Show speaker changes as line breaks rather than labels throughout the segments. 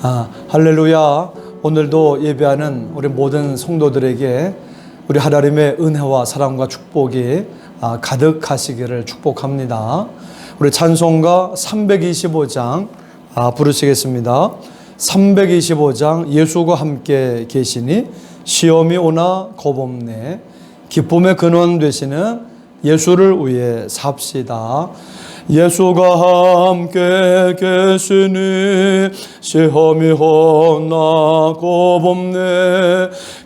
아, 할렐루야. 오늘도 예배하는 우리 모든 성도들에게 우리 하나님의 은혜와 사랑과 축복이 아, 가득하시기를 축복합니다. 우리 찬송가 325장 아, 부르시겠습니다. 325장 예수가 함께 계시니 시험이 오나 겁없네. 기쁨의 근원 되시는 예수를 위해 삽시다. 예수가 함께 계시니 시험이 오나 겁없네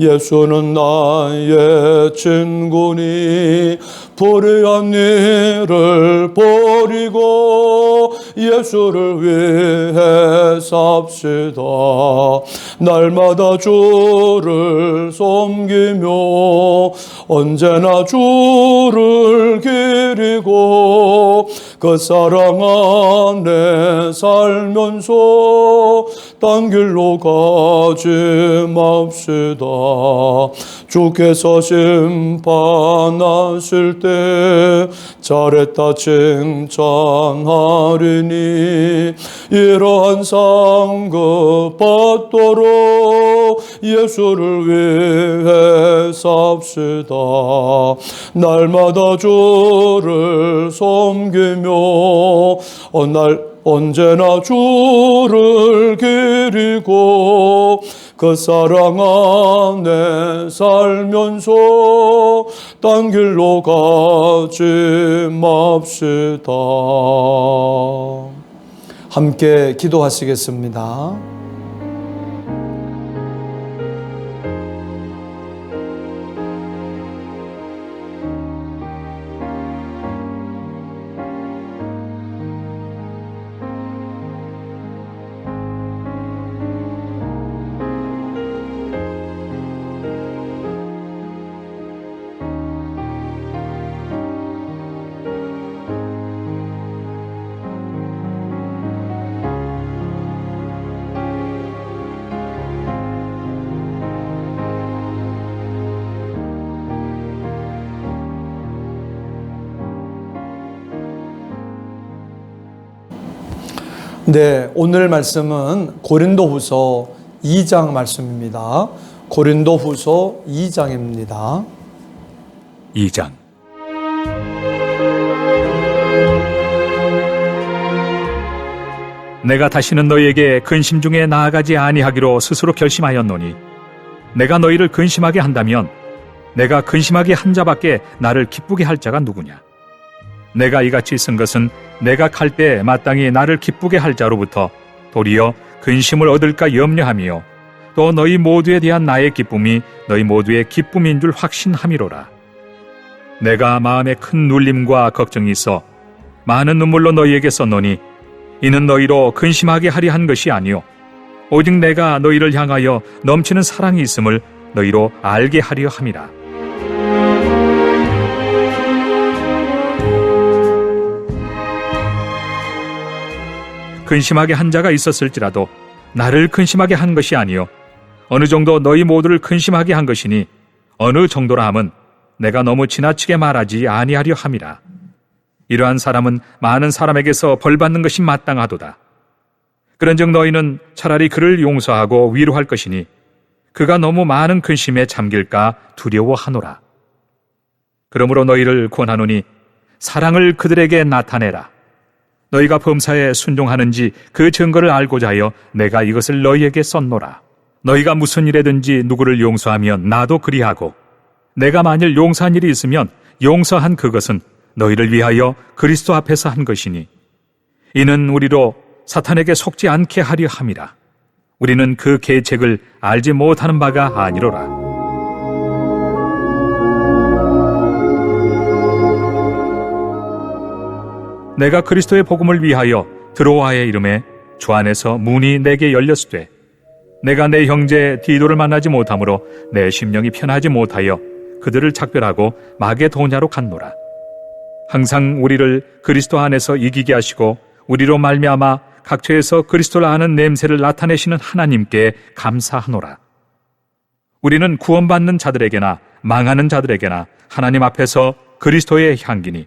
예수는 나의 친구니 불의한 일을 버리고 예수를 위해 삽시다. 날마다 주를 섬기며 언제나 주를 기리고 그 사랑 안에 살면서 딴 길로 가지 맙시다. 주께서 심판하실 때 잘했다 칭찬하리니 이러한 상급 받도록 예수를 위해 삽시다. 날마다 주를 섬기며 어, 날 언제나 주를 기리고 그 사랑 안에 살면서 딴 길로 가지 맙시다. 함께 기도하시겠습니다. 네, 오늘 말씀은 고린도후서 2장 말씀입니다. 고린도후서 2장입니다.
2장 내가 다시는 너희에게 근심 중에 나아가지 아니하기로 스스로 결심하였노니 내가 너희를 근심하게 한다면 내가 근심하게 한 자밖에 나를 기쁘게 할 자가 누구냐 내가 이같이 쓴 것은 내가 갈때 마땅히 나를 기쁘게 할 자로부터 도리어 근심을 얻을까 염려하며 또 너희 모두에 대한 나의 기쁨이 너희 모두의 기쁨인 줄 확신함이로라. 내가 마음에 큰 눌림과 걱정이 있어 많은 눈물로 너희에게 썼노니 이는 너희로 근심하게 하려 한 것이 아니요. 오직 내가 너희를 향하여 넘치는 사랑이 있음을 너희로 알게 하려 함이라 근심하게 한 자가 있었을지라도 나를 근심하게 한 것이 아니요 어느 정도 너희 모두를 근심하게 한 것이니 어느 정도라 함은 내가 너무 지나치게 말하지 아니하려 함이라. 이러한 사람은 많은 사람에게서 벌 받는 것이 마땅하도다. 그런즉 너희는 차라리 그를 용서하고 위로할 것이니 그가 너무 많은 근심에 잠길까 두려워하노라. 그러므로 너희를 권하노니 사랑을 그들에게 나타내라. 너희가 범사에 순종하는지 그 증거를 알고자 하여 내가 이것을 너희에게 썼노라. 너희가 무슨 일에든지 누구를 용서하면 나도 그리하고 내가 만일 용서한 일이 있으면 용서한 그것은 너희를 위하여 그리스도 앞에서 한 것이니 이는 우리로 사탄에게 속지 않게 하려 함이라. 우리는 그 계책을 알지 못하는 바가 아니로라. 내가 그리스도의 복음을 위하여 드로아의 이름에 주 안에서 문이 내게 열렸으되 내가 내 형제 디도를 만나지 못하므로 내 심령이 편하지 못하여 그들을 작별하고 마게도냐로 갔노라. 항상 우리를 그리스도 안에서 이기게 하시고 우리로 말미암아 각처에서 그리스도를 아는 냄새를 나타내시는 하나님께 감사하노라. 우리는 구원받는 자들에게나 망하는 자들에게나 하나님 앞에서 그리스도의 향기니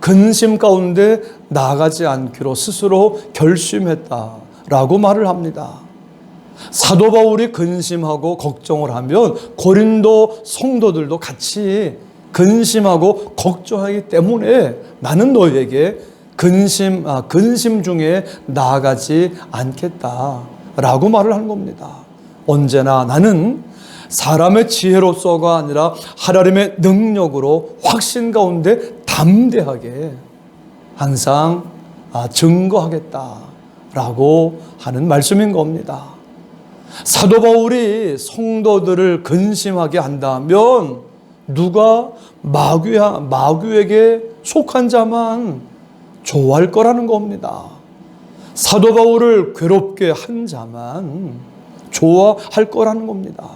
근심 가운데 나가지 않기로 스스로 결심했다라고 말을 합니다. 사도 바울이 근심하고 걱정을 하면 고린도 성도들도 같이 근심하고 걱정하기 때문에 나는 너에게 근심 아, 근심 중에 나아가지 않겠다 라고 말을 하는 겁니다. 언제나 나는 사람의 지혜로서가 아니라 하나님의 능력으로 확신 가운데 담대하게 항상 아, 증거하겠다라고 하는 말씀인 겁니다. 사도 바울이 성도들을 근심하게 한다면 누가 마귀, 마귀에게 속한 자만 좋아할 거라는 겁니다. 사도 바울을 괴롭게 한 자만 좋아할 거라는 겁니다.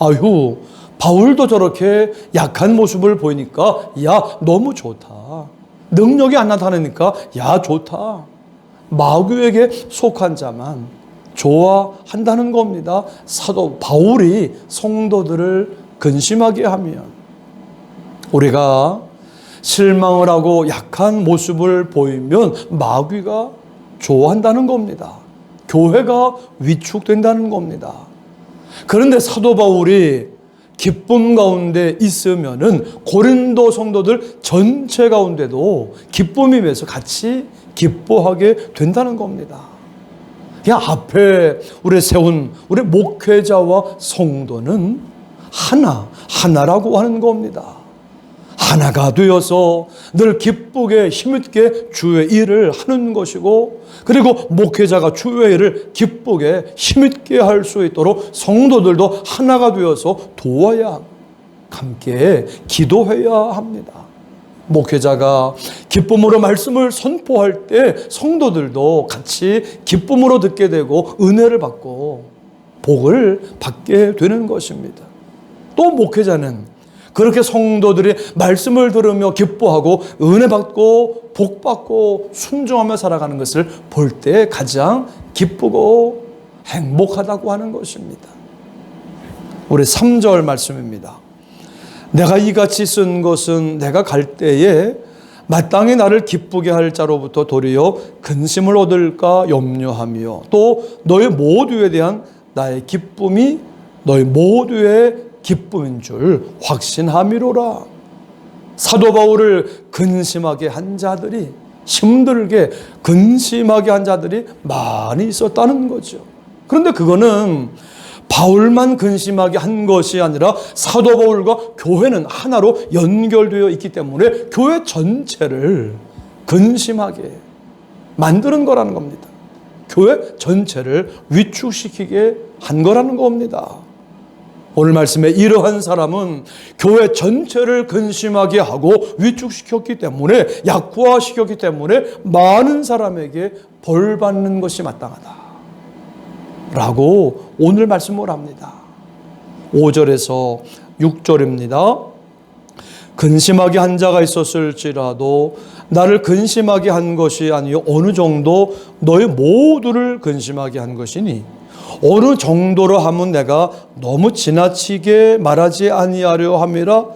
아유, 바울도 저렇게 약한 모습을 보이니까, 야, 너무 좋다. 능력이 안 나타나니까, 야, 좋다. 마귀에게 속한 자만 좋아한다는 겁니다. 사도 바울이 성도들을 근심하게 하면, 우리가 실망을 하고 약한 모습을 보이면 마귀가 좋아한다는 겁니다. 교회가 위축된다는 겁니다. 그런데 사도 바울이 기쁨 가운데 있으면은 고린도 성도들 전체 가운데도 기쁨이 면서 같이 기뻐하게 된다는 겁니다. 야, 앞에 우리 세운 우리 목회자와 성도는 하나, 하나라고 하는 겁니다. 하나가 되어서 늘 기쁘게 힘있게 주의 일을 하는 것이고 그리고 목회자가 주의 일을 기쁘게 힘있게 할 수 있도록 성도들도 하나가 되어서 도와야 함께 기도해야 합니다. 목회자가 기쁨으로 말씀을 선포할 때 성도들도 같이 기쁨으로 듣게 되고 은혜를 받고 복을 받게 되는 것입니다. 또 목회자는 그렇게 성도들이 말씀을 들으며 기뻐하고 은혜 받고 복 받고 순종하며 살아가는 것을 볼 때 가장 기쁘고 행복하다고 하는 것입니다. 우리 3절 말씀입니다. 내가 이같이 쓴 것은 내가 갈 때에 마땅히 나를 기쁘게 할 자로부터 도리어 근심을 얻을까 염려하며 또 너희 모두에 대한 나의 기쁨이 너희 모두의 기쁨인 줄 확신함이로라. 사도 바울을 근심하게 한 자들이 힘들게 근심하게 한 자들이 많이 있었다는 거죠. 그런데 그거는 바울만 근심하게 한 것이 아니라 사도 바울과 교회는 하나로 연결되어 있기 때문에 교회 전체를 근심하게 만드는 거라는 겁니다. 교회 전체를 위축시키게 한 거라는 겁니다. 오늘 말씀에 이러한 사람은 교회 전체를 근심하게 하고 위축시켰기 때문에 약화시켰기 때문에 많은 사람에게 벌 받는 것이 마땅하다. 라고 오늘 말씀을 합니다. 5절에서 6절입니다. 근심하게 한 자가 있었을지라도 나를 근심하게 한 것이 아니요 어느 정도 너희 모두를 근심하게 한 것이니 어느 정도로 하면 내가 너무 지나치게 말하지 아니하려 함이라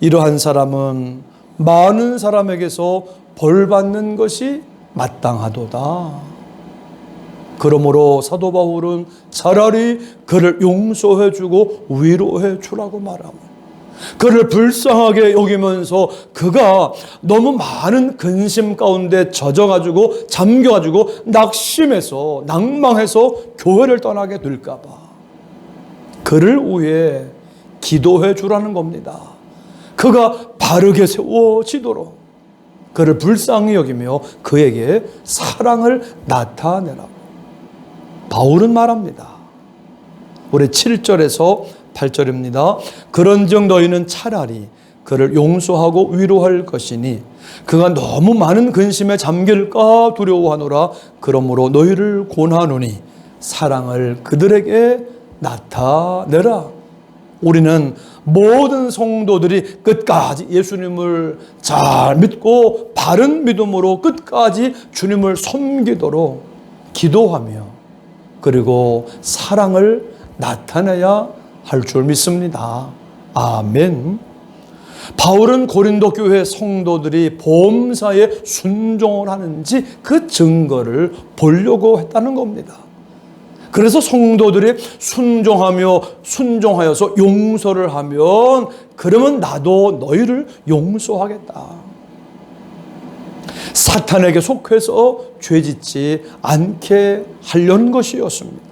이러한 사람은 많은 사람에게서 벌 받는 것이 마땅하도다. 그러므로 사도 바울은 차라리 그를 용서해 주고 위로해 주라고 말합니다. 그를 불쌍하게 여기면서 그가 너무 많은 근심 가운데 젖어가지고 잠겨가지고 낙심해서 낭망해서 교회를 떠나게 될까봐 그를 위해 기도해 주라는 겁니다. 그가 바르게 세워지도록 그를 불쌍히 여기며 그에게 사랑을 나타내라고. 바울은 말합니다. 우리 7절에서 8절입니다. 그런즉 너희는 차라리 그를 용서하고 위로할 것이니 그가 너무 많은 근심에 잠길까 두려워하노라 그러므로 너희를 권하노니 사랑을 그들에게 나타내라. 우리는 모든 성도들이 끝까지 예수님을 잘 믿고 바른 믿음으로 끝까지 주님을 섬기도록 기도하며 그리고 사랑을 나타내야 할 줄 믿습니다. 아멘. 바울은 고린도 교회 성도들이 보험사에 순종을 하는지 그 증거를 보려고 했다는 겁니다. 그래서 성도들이 순종하며 순종하여서 용서를 하면 그러면 나도 너희를 용서하겠다. 사탄에게 속해서 죄짓지 않게 하려는 것이었습니다.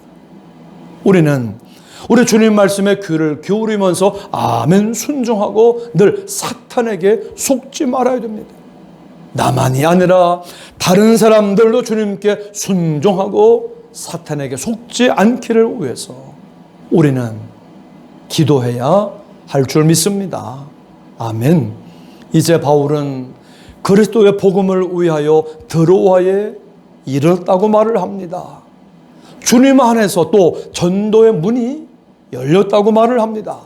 우리는 우리 주님 말씀에 귀를 기울이면서 아멘 순종하고 늘 사탄에게 속지 말아야 됩니다. 나만이 아니라 다른 사람들도 주님께 순종하고 사탄에게 속지 않기를 위해서 우리는 기도해야 할 줄 믿습니다. 아멘. 이제 바울은 그리스도의 복음을 위하여 드로아에 이르렀다고 말을 합니다. 주님 안에서 또 전도의 문이 열렸다고 말을 합니다.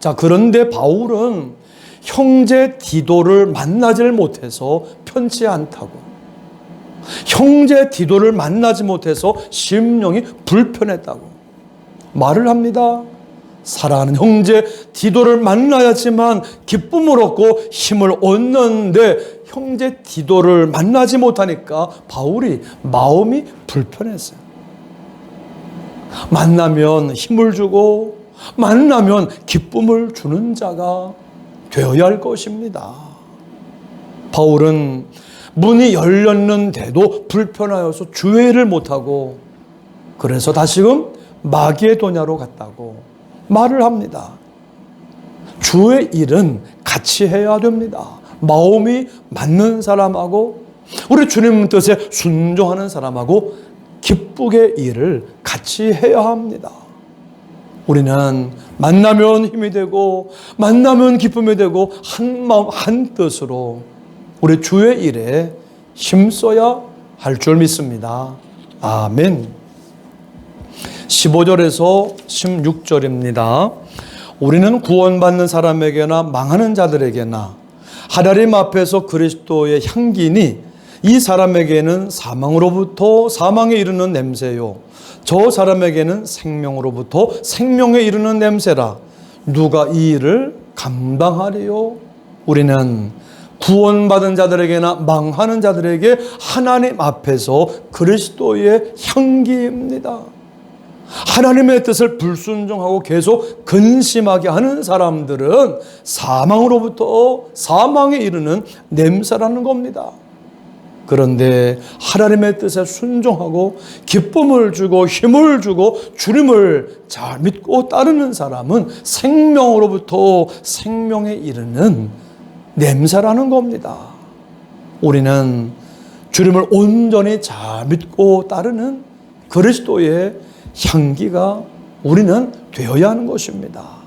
자, 그런데 바울은 형제 디도를 만나질 못해서 편치 않다고. 형제 디도를 만나지 못해서 심령이 불편했다고 말을 합니다. 사랑하는 형제 디도를 만나야지만 기쁨을 얻고 힘을 얻는데 형제 디도를 만나지 못하니까 바울이 마음이 불편했어요. 만나면 힘을 주고 만나면 기쁨을 주는 자가 되어야 할 것입니다. 바울은 문이 열렸는데도 불편하여서 주회를 못하고 그래서 다시금 마게도냐로 갔다고 말을 합니다. 주의 일은 같이 해야 됩니다. 마음이 맞는 사람하고 우리 주님 뜻에 순종하는 사람하고 기쁘게 일을 같이 해야 합니다. 우리는 만나면 힘이 되고 만나면 기쁨이 되고 한 마음 한 뜻으로 우리 주의 일에 힘써야 할 줄 믿습니다. 아멘. 15절에서 16절입니다. 우리는 구원받는 사람에게나 망하는 자들에게나 하나님 앞에서 그리스도의 향기니 이 사람에게는 사망으로부터 사망에 이르는 냄새요. 저 사람에게는 생명으로부터 생명에 이르는 냄새라. 누가 이 일을 감당하리요? 우리는 구원받은 자들에게나 망하는 자들에게 하나님 앞에서 그리스도의 향기입니다. 하나님의 뜻을 불순종하고 계속 근심하게 하는 사람들은 사망으로부터 사망에 이르는 냄새라는 겁니다. 그런데 하나님의 뜻에 순종하고 기쁨을 주고 힘을 주고 주님을 잘 믿고 따르는 사람은 생명으로부터 생명에 이르는 냄새라는 겁니다. 우리는 주님을 온전히 잘 믿고 따르는 그리스도의 향기가 우리는 되어야 하는 것입니다.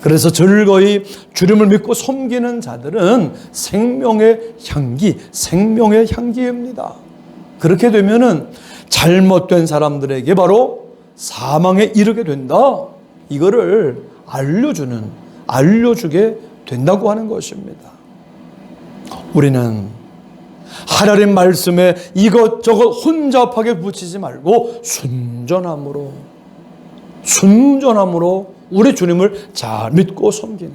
그래서 즐거이 주님을 믿고 섬기는 자들은 생명의 향기, 생명의 향기입니다. 그렇게 되면은 잘못된 사람들에게 바로 사망에 이르게 된다. 이거를 알려주는, 알려주게 된다고 하는 것입니다. 우리는 하나님 말씀에 이것저것 혼잡하게 붙이지 말고 순전함으로, 순전함으로 우리 주님을 잘 믿고 섬기는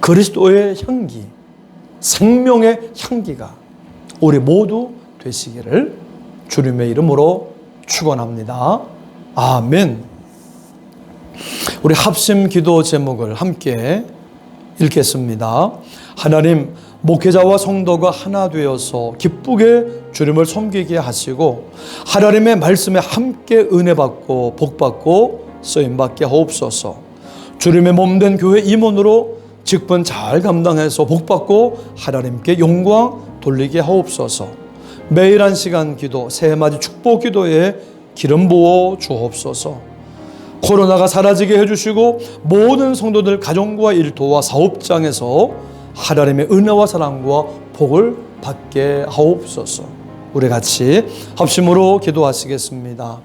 그리스도의 향기, 생명의 향기가 우리 모두 되시기를 주님의 이름으로 축원합니다. 아멘. 우리 합심 기도 제목을 함께 읽겠습니다. 하나님 목회자와 성도가 하나 되어서 기쁘게 주님을 섬기게 하시고 하나님의 말씀에 함께 은혜 받고 복 받고 쓰임받게 하옵소서. 주님의 몸된 교회 임원으로 직분 잘 감당해서 복받고 하나님께 영광 돌리게 하옵소서. 매일 한 시간 기도, 세 마디 축복 기도에 기름 부어 주옵소서. 코로나가 사라지게 해주시고 모든 성도들 가정과 일터와 사업장에서 하나님의 은혜와 사랑과 복을 받게 하옵소서. 우리 같이 합심으로 기도하시겠습니다.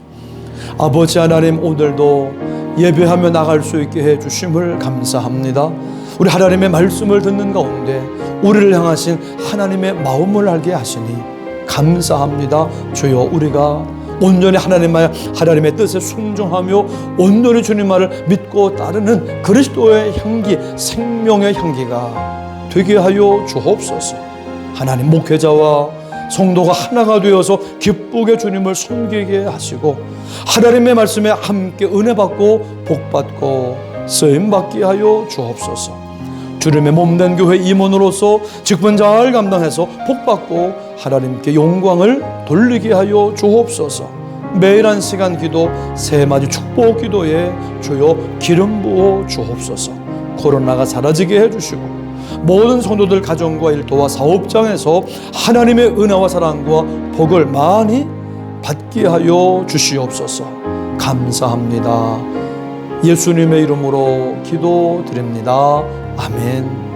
아버지 하나님 오늘도 예배하며 나갈 수 있게 해 주심을 감사합니다. 우리 하나님의 말씀을 듣는 가운데 우리를 향하신 하나님의 마음을 알게 하시니 감사합니다. 주여 우리가 온전히 하나님 말 하나님의 뜻에 순종하며 온전히 주님 말을 믿고 따르는 그리스도의 향기 생명의 향기가 되게 하여 주옵소서. 하나님 목회자와 성도가 하나가 되어서 기쁘게 주님을 섬기게 하시고 하나님의 말씀에 함께 은혜 받고 복 받고 쓰임 받게 하여 주옵소서. 주님의 몸된 교회 임원으로서 직분 잘 감당해서 복 받고 하나님께 영광을 돌리게 하여 주옵소서. 매일 한 시간 기도 세 마디 축복 기도에 주여 기름 부어 주옵소서. 코로나가 사라지게 해주시고 모든 성도들 가정과 일터와 사업장에서 하나님의 은혜와 사랑과 복을 많이 받게 하여 주시옵소서. 감사합니다. 예수님의 이름으로 기도드립니다. 아멘.